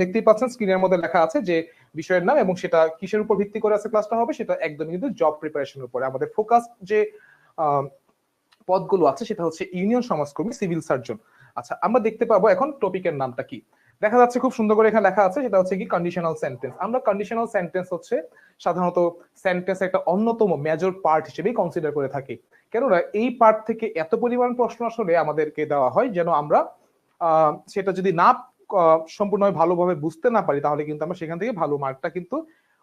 দেখতেই পাচ্ছেন স্ক্রিনের মধ্যে লেখা আছে যে বিষয়ের নাম এবং সেটা কিসের উপর ভিত্তি করে আছে ক্লাসটা হবে, সেটা একদম কিন্তু জব প্রিপারেশনের উপরে। আমাদের ফোকাস যে পদগুলো আছে, সেটা হচ্ছে ইউনিয়ন সমাজকর্মী সিভিল সার্জন আচ্ছা আমরা দেখতে পাবো এখন টপিকের নামটা কি। দেখা যাচ্ছে খুব সুন্দর করে এখানে লেখা আছে, সেটা হচ্ছে কি কন্ডিশনাল সেন্টেন্স আমরা কন্ডিশনাল সেন্টেন্স হচ্ছে সাধারণত সেন্টেন্স একটা অন্যতম মেজর পার্ট হিসেবেই কনসিডার করে থাকি। কেননা এই পার্ট থেকে এত পরিমাণ প্রশ্ন আসলে আমাদেরকে দেওয়া হয় যেন আমরা সেটা যদি না সম্পূর্ণভাবে ভালোভাবে বুঝতে না পারি, তাহলে কিন্তু আমরা সেখান থেকে ভালো মার্কটা কিন্তু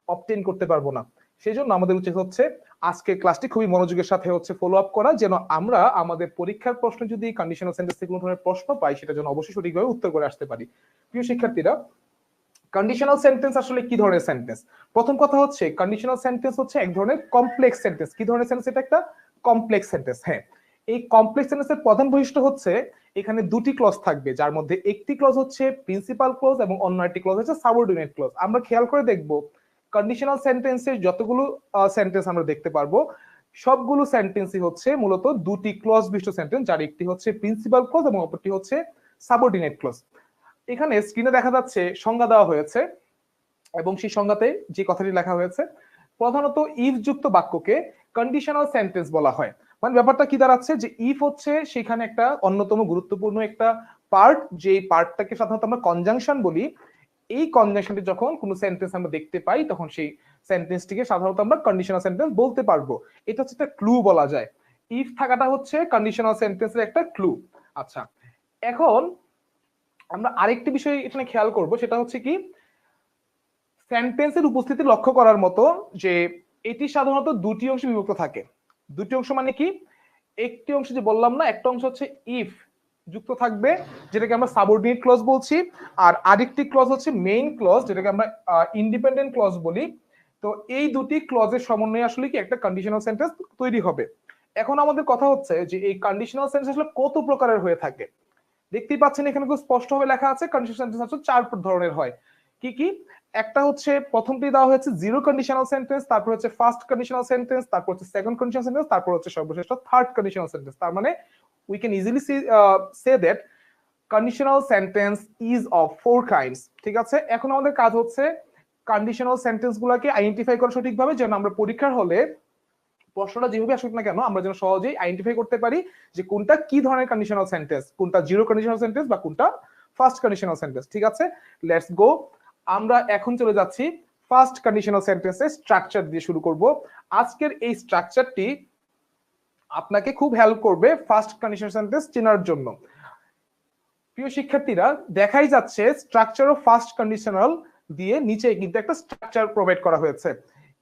অবটেন করতে পারব না। সেই জন্য আমাদের উচিত হচ্ছে আজকের ক্লাসটি খুবই মনোযোগের সাথে হচ্ছে ফলো আপ করা, যেন আমরা আমাদের পরীক্ষার প্রশ্ন যদি কন্ডিশনাল সেন্টেন্স থেকে কোনো ধরনের প্রশ্ন পাই, সেটা যেন অবশ্যই সঠিকভাবে উত্তর করে আসতে পারি। প্রিয় শিক্ষার্থীরা কন্ডিশনাল সেন্টেন্স আসলে কি ধরনের সেন্টেন্স প্রথম কথা হচ্ছে কন্ডিশনাল সেন্টেন্স হচ্ছে এক ধরনের কমপ্লেক্স সেন্টেন্স কি ধরনের সেন্টেন্স এটা একটা কমপ্লেক্স সেন্টেন্স হ্যাঁ। এই কমপ্লেক্স সেন্টেন্সের প্রধান বৈশিষ্ট্য হচ্ছে এখানে দুটি ক্লজ থাকবে, যার মধ্যে একটি ক্লজ হচ্ছে প্রিন্সিপাল ক্লজ এবং অন্য একটি ক্লজ হচ্ছে সাবঅর্ডিনেট ক্লজ আমরা খেয়াল করে দেখব কন্ডিশনাল সেন্টেন্সের যতগুলো সেন্টেন্স আমরা দেখতে পারব, সবগুলো সেন্টেন্সই হচ্ছে মূলত দুটি ক্লজ বিশিষ্ট সেন্টেন্স যার একটি হচ্ছে প্রিন্সিপাল ক্লজ এবং অপরটি হচ্ছে সাবঅর্ডিনেট ক্লজ এখানে স্ক্রিনে দেখা যাচ্ছে সংজ্ঞা দেওয়া হয়েছে এবং সেই সংজ্ঞাতে যে কথাটি লেখা হয়েছে, প্রধানত ইফ যুক্ত বাক্যকে কন্ডিশনাল সেন্টেন্স বলা হয়। মানে ব্যাপারটা কি দাঁড়াচ্ছে যে ইফ হচ্ছে সেখানে একটা অন্যতম গুরুত্বপূর্ণ একটা পার্ট যে পার্টটাকে সাধারণত আমরা কনজাংশন বলি, এই কনজাংশনটি যখন কোনো সেন্টেন্স আমরা দেখতে পাই, তখন সেই সেন্টেন্সটিকে সাধারণত আমরা কন্ডিশনাল সেন্টেন্স বলতে পারব। এটা হচ্ছে একটা ক্লু বলা যায়। ইফ থাকাটা হচ্ছে কন্ডিশনাল সেন্টেন্সের একটা ক্লু আচ্ছা এখন আমরা আরেকটি বিষয় এখানে খেয়াল করব, সেটা হচ্ছে কি সেন্টেন্সের উপস্থিতি লক্ষ্য করার মতো যে এটি সাধারণত দুটি অংশে বিভক্ত থাকে। দুটি অংশ মানে কি? একটি অংশ যে বললাম না, একটা অংশ হচ্ছে ইফ যুক্ত থাকবে, যেটাকে আমরা সাবঅর্ডিনেট ক্লজ বলছি। আর আরেকটি ক্লজ হচ্ছে মেইন ক্লজ যেটাকে আমরা ইন্ডিপেন্ডেন্ট ক্লজ বলি। তো এই দুটি ক্লজের সমন্বয়ে আসলে কি একটা কন্ডিশনাল সেন্টেন্স তৈরি হবে। এখন আমাদের কথা হচ্ছে যে এই কন্ডিশনাল সেন্টেন্স আসলে কত প্রকারের হয়ে থাকে। দেখতেই পাচ্ছেন এখানে খুব স্পষ্টভাবে লেখা আছে কন্ডিশনাল সেন্টেন্স আসলে চার ধরনের হয়। কি কি? একটা হচ্ছে প্রথমটি দেওয়া হয়েছে জিরো কন্ডিশনাল সেন্টেন্স তারপর হচ্ছে ফার্স্ট কন্ডিশনাল সেন্টেন্স তারপর হচ্ছে সেকেন্ড কন্ডিশনাল সেন্টেন্স তারপর হচ্ছে সর্বশেষ থার্ড কন্ডিশনাল সেন্টেন্স তার মানে we can easily see say that conditional sentence is of four kinds ঠিক আছে? এখন আমাদের কাজ হচ্ছে কন্ডিশনাল সেন্টেন্স গুলাকে আইডেন্টিফাই করা সঠিকভাবে, যেন আমরা পরীক্ষার হলে প্রশ্নটা যেভাবে আসুক না কেন, আমরা যেন সহজেই আইডেন্টিফাই করতে পারি যে কোনটা কি ধরনের কন্ডিশনাল সেন্টেন্স কোনটা জিরো কন্ডিশনাল সেন্টেন্স বা কোনটা ফার্স্ট কন্ডিশনাল সেন্টেন্স ঠিক আছে? লেটস গো আমরা এখন চলে যাচ্ছি ফার্স্ট কন্ডিশনাল সেন্টেন্সের স্ট্রাকচার দিয়ে শুরু করব। আজকের এই স্ট্রাকচারটি আপনাকে খুব হেল্প করবে ফার্স্ট কন্ডিশনাল সেন্টেন্স চেনার জন্য। প্রিয় শিক্ষার্থীরা, দেখাই যাচ্ছে স্ট্রাকচার অফ ফার্স্ট কন্ডিশনাল দিয়ে নিচে কিন্তু একটা স্ট্রাকচার প্রোভাইড করা হয়েছে।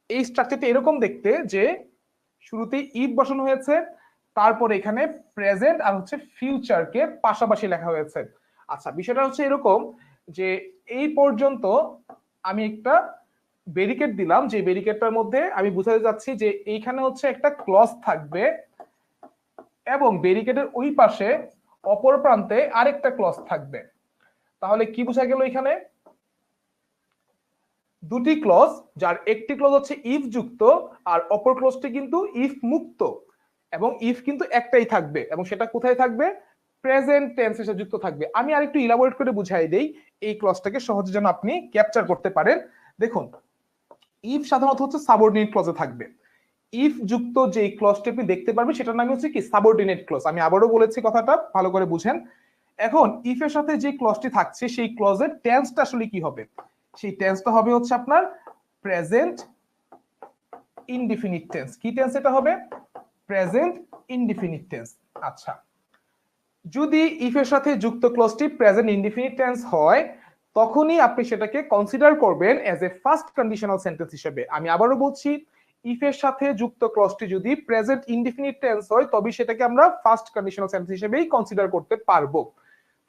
এই স্ট্রাকচারটি এরকম দেখতে যে শুরুতে ইফ বসানো হয়েছে, তারপরে এখানে প্রেজেন্ট আর হচ্ছে ফিউচারকে পাশাপাশি লেখা হয়েছে। আচ্ছা বিষয়টা হচ্ছে এরকম যে এই পর্যন্ত আমি একটা ব্যারিকেড দিলাম, যে ব্যারিকেডটার মধ্যে আমি বুঝাতে যাচ্ছি যে এইখানে হচ্ছে একটা ক্লজ থাকবে এবং ব্যারিকেডের ওই পাশে অপর প্রান্তে আরেকটা ক্লজ থাকবে। তাহলে কি বোঝা গেল এখানে? দুটি ক্লজ যার একটি ক্লজ হচ্ছে ইফ যুক্ত আর অপর ক্লজটি কিন্তু ইফ মুক্ত এবং ইফ কিন্তু একটাই থাকবে এবং সেটা কোথায় থাকবে? প্রেজেন্ট টেন্স এসে যুক্ত থাকবে। আমি আরেকটু ইলাবোরেট করে বুঝাই দেই, এই ক্লজটাকে সহজে যেন আপনি ক্যাপচার করতে পারেন। দেখুন ইফ সাধারণত হচ্ছে সাবঅর্ডিনেট ক্লজে থাকবে। ইফ যুক্ত যে ক্লজটি আপনি দেখতে পারবেন, সেটার নাম হচ্ছে কি? সাবঅর্ডিনেট ক্লজ আমি আবারও বলেছি কথাটা, ভালো করে বুঝেন। এখন ইফ এর সাথে যে ক্লজটি থাকছে, সেই ক্লজের টেন্সটা আসলে কি হবে? সেই টেন্সটা হবে হচ্ছে আপনার প্রেজেন্ট ইনডিফিনিট টেন্স কি টেন্স এটা হবে? প্রেজেন্ট ইনডিফিনিট টেন্স আচ্ছা। যদি ইফ এর সাথে যুক্ত ক্লজটি প্রেজেন্ট ইনডিফিনিট টেন্স হয়, তখনই আপনি সেটাকে কনসিডার করবেন as a first conditional sentence হিসেবে। আমি আবারও বলছি ইফ এর সাথে যুক্ত ক্লজটি যদি প্রেজেন্ট ইনডিফিনিট টেন্স হয় তবে সেটাকে আমরা ফার্স্ট কন্ডিশনাল সেন্টেন্স হিসেবেই কনসিডার করতে পারব।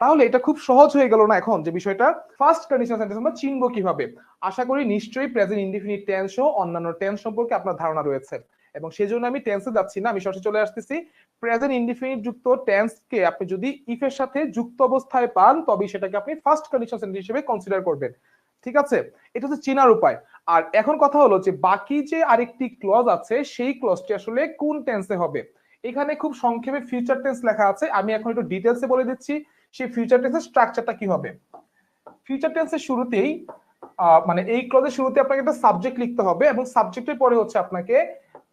তাহলে এটা খুব সহজ হয়ে গেল না এখন যে বিষয়টা? ফার্স্ট কন্ডিশনাল সেন্টেন্স আমরা চিনবো কীভাবে? আশা করি নিশ্চয়ই প্রেজেন্ট ইনডিফিনিট টেন্স ও অন্যান্য টেন্স সম্পর্কে আপনার ধারণা রয়েছে। এবং সেই জন্য আমি টেন্সে যাচ্ছি না, আমি সরাসরি চলে আসতেছি। প্রেজেন্ট ইনডিফিনিট যুক্ত টেন্সকে আপনি যদি ইফ এর সাথে যুক্ত অবস্থায় পান তবে সেটাকে আপনি ফার্স্ট কন্ডিশনাল সেন্টেন্স হিসেবে কনসিডার করবেন। ঠিক আছে? এটা হচ্ছে চেনার উপায়। আর এখন কথা হলো যে, বাকি যে আরেকটি ক্লজ আছে, সেই ক্লজটি আসলে কোন টেন্সে হবে? এখানে খুব সংক্ষেপে ফিউচার টেন্স লেখা আছে। আমি এখন একটু ডিটেলসে বলে দিচ্ছি, সেই ফিউচার টেন্সের স্ট্রাকচারটা কি হবে? ফিউচার টেন্সের শুরুতেই মানে এই ক্লজের শুরুতে আপনাকে একটা সাবজেক্ট লিখতে হবে এবং সাবজেক্টের পরে হচ্ছে আপনাকে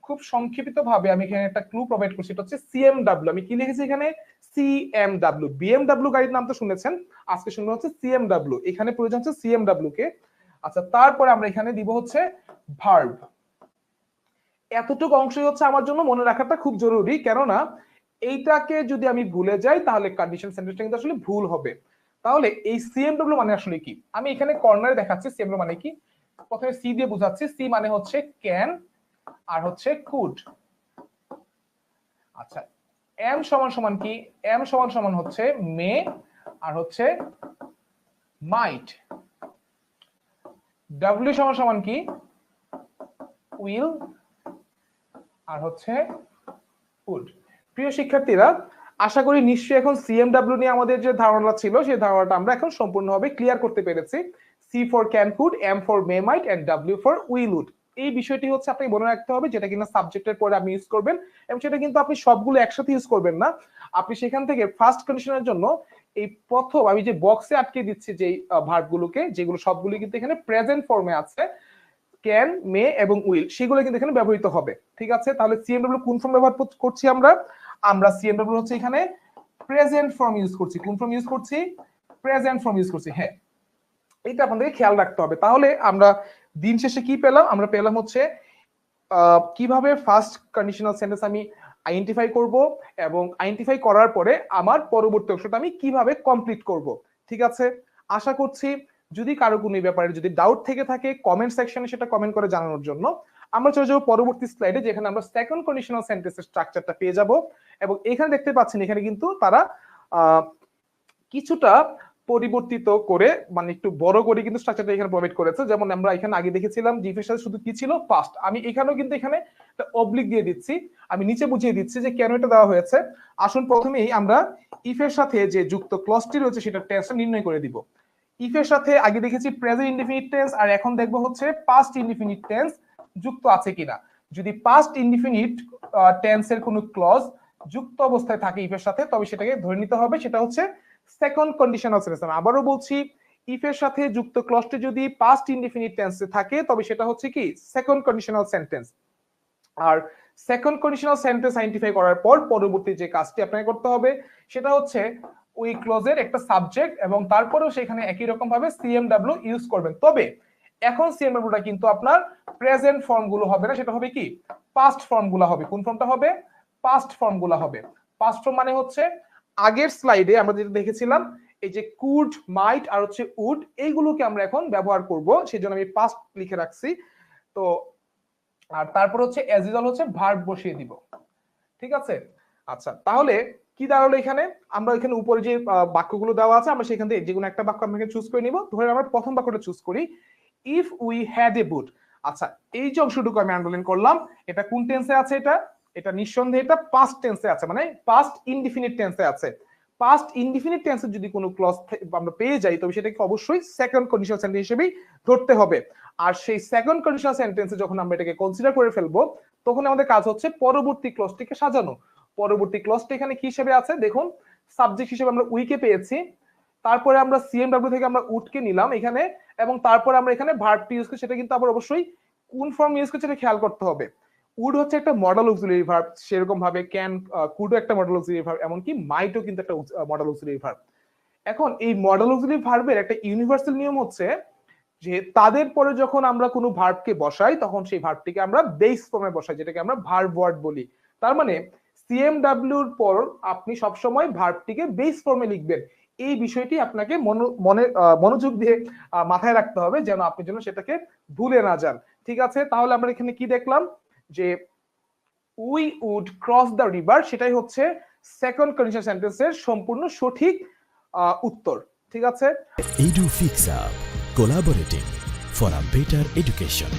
খুব সংক্ষিপ্ত ভাবে আমি এখানে একটা ক্লু প্রোভাইড করছি, এটা হচ্ছে সিএমডাব্লিউ আমি কি লিখেছি এখানে? সিএমডাব্লিউ বিএমডাব্লিউ গাড়ির নাম তো শুনেছেন? আজকে শুনব হচ্ছে সিএমডাব্লিউ এখানে প্রয়োজন হচ্ছে সিএমডাব্লিউ কে। আচ্ছা তারপরে আমরা এখানে দিব হচ্ছে ভার্ব এতটুকু অংশই হচ্ছে আমার জন্য মনে রাখাটা খুব জরুরি, কেননা এইটাকে যদি আমি ভুলে যাই, তাহলে কন্ডিশন সেন্টেন্সটা কিন্তু আসলে ভুল হবে। তাহলে এই সিএমডব্লিউ মানে আসলে কি? আমি এখানে কর্নারে দেখাচ্ছি সিএমডব্লিউ মানে কি? প্রথমে সি দিয়ে বোঝাচ্ছি সি মানে হচ্ছে ক্যান আর হচ্ছে কুড আচ্ছা এম সমান সমান কি? এম সমান সমান হচ্ছে মে, আর হচ্ছে মাইট। ডাব্লিউ সমান সমান কি? উইল, আর হচ্ছে উড প্রিয় শিক্ষার্থীরা, আশা করি নিশ্চয়ই এখন সিএমডব্লিউ নিয়ে আমাদের যে ধারণা ছিল, সেই ধারণাটা আমরা এখন সম্পূর্ণভাবে ক্লিয়ার করতে পেরেছি। C for can could M for may might and W for will would এই বিষয়টি হচ্ছে আপনাকে মনে রাখতে হবে, যেটা কিনা সাবজেক্টের পরে আপনি ইউজ করবেন এবং সেটা কিন্তু আপনি সবগুলো একসাথে ইউজ করবেন না। আপনি সেখান থেকে ফার্স্ট কন্ডিশনের জন্য এই প্রথম আমি যে বক্সে আটকে দিচ্ছি যে ভার্বগুলোকে যেগুলো সবগুলো কিন্তু এখানে প্রেজেন্ট ফর্মে আছে ক্যান মে এবং উইল সেগুলো কিন্তু এখানে ব্যবহৃত হবে। ঠিক আছে? তাহলে সিএমডব্লিউ কোন ফর্ম ব্যবহার করছি আমরা? আমরা সিএমডব্লিউ হচ্ছে এখানে প্রেজেন্ট ফর্ম ইউজ করছি। কোন ফর্ম ইউজ করছি? প্রেজেন্ট ফর্ম ইউজ করছি। হ্যাঁ এটা আপনাদেরকে খেয়াল রাখতে হবে। তাহলে আমরা দিন শেষে কি পেলাম? আমরা পেলাম হচ্ছে কীভাবে ফার্স্ট কন্ডিশনাল সেন্টেন্স আমি আইডেন্টিফাই করব এবং আইডেন্টিফাই করার পরে আমার পরবর্তী অংশটা আমি কীভাবে কমপ্লিট করব? ঠিক আছে? আশা করছি যদি কারও কোনো এই ব্যাপারে যদি ডাউট থেকে থাকে কমেন্ট সেকশনে সেটা কমেন্ট করে জানানোর জন্য। আমরা চলে যাব পরবর্তী স্লাইডে যেখানে আমরা সেকেন্ড কন্ডিশনাল সেন্টেন্সের স্ট্রাকচারটা পেয়ে যাব। এবং এখানে দেখতে পাচ্ছেন, এখানে কিন্তু তারা কিছুটা পরিবর্তিত করে মানে একটু বড় করে কিন্তু স্ট্রাকচারটা এখানে প্রোভাইড করেছে। যেমন আমরা এখানে আগে দেখেছিলাম জিফের সাথে শুধু কি ছিল? পাস্ট আমি এখানেও কিন্তু এখানে অবলিক দিয়ে দিচ্ছি। আমি নিচে বুঝিয়ে দিচ্ছি যে কেন এটা দেওয়া হয়েছে। আসুন প্রথমেই আমরা ইফের সাথে যে যুক্ত ক্লসটি রয়েছে সেটা টেন্সটা নির্ণয় করে দিব। ইফের সাথে আগে দেখেছি প্রেজেন্ট ইনডিফিনিট টেন্স আর এখন দেখব হচ্ছে পাস্ট ইনডিফিনিট টেন্স যুক্ত আছে কিনা। যদি পাস্ট ইনডিফিনিট টেন্সের কোনো ক্লজ যুক্ত অবস্থায় থাকে ইফের সাথে, তবে সেটাকে ধরে নিতে হবে। সেটা হচ্ছে সেকেন্ড কন্ডিশনাল সেন্টেন্স আবারও বলছি ইফের সাথে যুক্ত ক্লজটি যদি পাস্ট ইনডিফিনিট টেন্সে থাকে, তবে সেটা হচ্ছে কি? সেকেন্ড কন্ডিশনাল সেন্টেন্স আর সেকেন্ড কন্ডিশনাল সেন্টেন্স আইডেন্টিফাই করার পর পরবর্তী যে কাজটি আপনাকে করতে হবে, সেটা হচ্ছে ওই ক্লজের একটা সাবজেক্ট এবং তারপরেও সেখানে একই রকম ভাবে সিএমডব্লিউ ইউজ করবেন। তবে এখন সিএমডব্লিউটা কিন্তু আপনার প্রেজেন্ট ফর্মগুলো হবে না, সেটা হবে কি? পাস্ট ফর্মগুলো হবে। কোন ফর্মটা হবে? পাস্ট ফর্মগুলো হবে। পাস্ট ফর্ম মানে হচ্ছে আগের স্লাইডে আমরা যেটা দেখেছিলাম, এই যে কুড মাইট আর হচ্ছে উড এইগুলোকে আমরা এখন ব্যবহার করব। সেই জন্য আমি পাস্ট লিখে রাখছি। তো, আর তারপর হচ্ছে অ্যাজ ইউজুয়াল হচ্ছে ভার্ব বসিয়ে দিব। ঠিক আছে? আচ্ছা তাহলে কি দাঁড়াল এখানে? আমরা এখানে উপরে যে বাক্যগুলো দেওয়া আছে, আমরা সেখান থেকে যে কোনো একটা বাক্য আমরা চুজ করে নিব। ধরে আমরা প্রথম বাক্যটা চুজ করি if we had a boat আচ্ছা এই যে অংশটুকু আমি আন্ডারলাইন করলাম, এটা কোন টেন্সে আছে এটা? এটা নিঃসন্দেহে এটা পাস্ট টেন্সে আছে মানে পাস্ট ইনডিফিনিট টেন্সে আছে। পাস্ট ইনডিফিনিট টেন্সে যদি কোনো ক্লজ আমরা পেয়ে যাই, তবে সেটাকে অবশ্যই সেকেন্ড কন্ডিশনাল সেন্টেন্স হিসেবেই ধরতে হবে। আর সেই সেকেন্ড কন্ডিশনাল সেন্টেন্সে যখন আমরা এটাকে কনসিডার করে ফেলব, তখন আমাদের কাজ হচ্ছে পরবর্তী ক্লজটিকে সাজানো। পরবর্তী ক্লজটি এখানে কি হিসেবে আছে? দেখুন সাবজেক্ট হিসেবে আমরা উইকে পেয়েছি, তারপরে আমরা সিএমডব্লিউ থেকে আমরা উডকে নিলাম এখানে, এবং তারপরে আমরা এখানে ভার্বটি ইউজ করি সেটা কিন্তু আবার অবশ্যই কোন ফর্ম ইউজ করছে সেটা খেয়াল করতে হবে। উড হচ্ছে একটা মডেল অক্সিলারি ভার্ব সেরকম ভাবে ক্যান কুডও একটা মডেল অক্সিলারি ভার্ব এমনকি মাইটও কিন্তু একটা মডেল অক্সিলারি ভার্ব এখন এই মডেল অক্সিলারি ভার্বের একটা ইউনিভার্সাল নিয়ম হচ্ছে যে তাদের পরে যখন আমরা কোনো ভার্বকে বসাই, তখন সেই ভার্বটিকে আমরা বেস ফর্মে বসাই, যেটাকে আমরা ভার্ব ওয়ার্ড বলি। তার মানে সিএমডব্লিউর পর আপনি সবসময় ভার্বটিকে বেস ফর্মে লিখবেন। এই বিষয়টি আপনাকে মনো- মনে মনোযোগ দিয়ে মাথায় রাখতে হবে যেন আপনি যেন সেটাকে ভুলে না যান। ঠিক আছে? তাহলে আমরা এখানে কি দেখলাম? যে we would cross the river সেটাই হচ্ছে সেকেন্ড কন্ডিশন সেন্টেন্সের সম্পূর্ণ সঠিক উত্তর ঠিক আছে Edu Fix Up collaborating for a better education.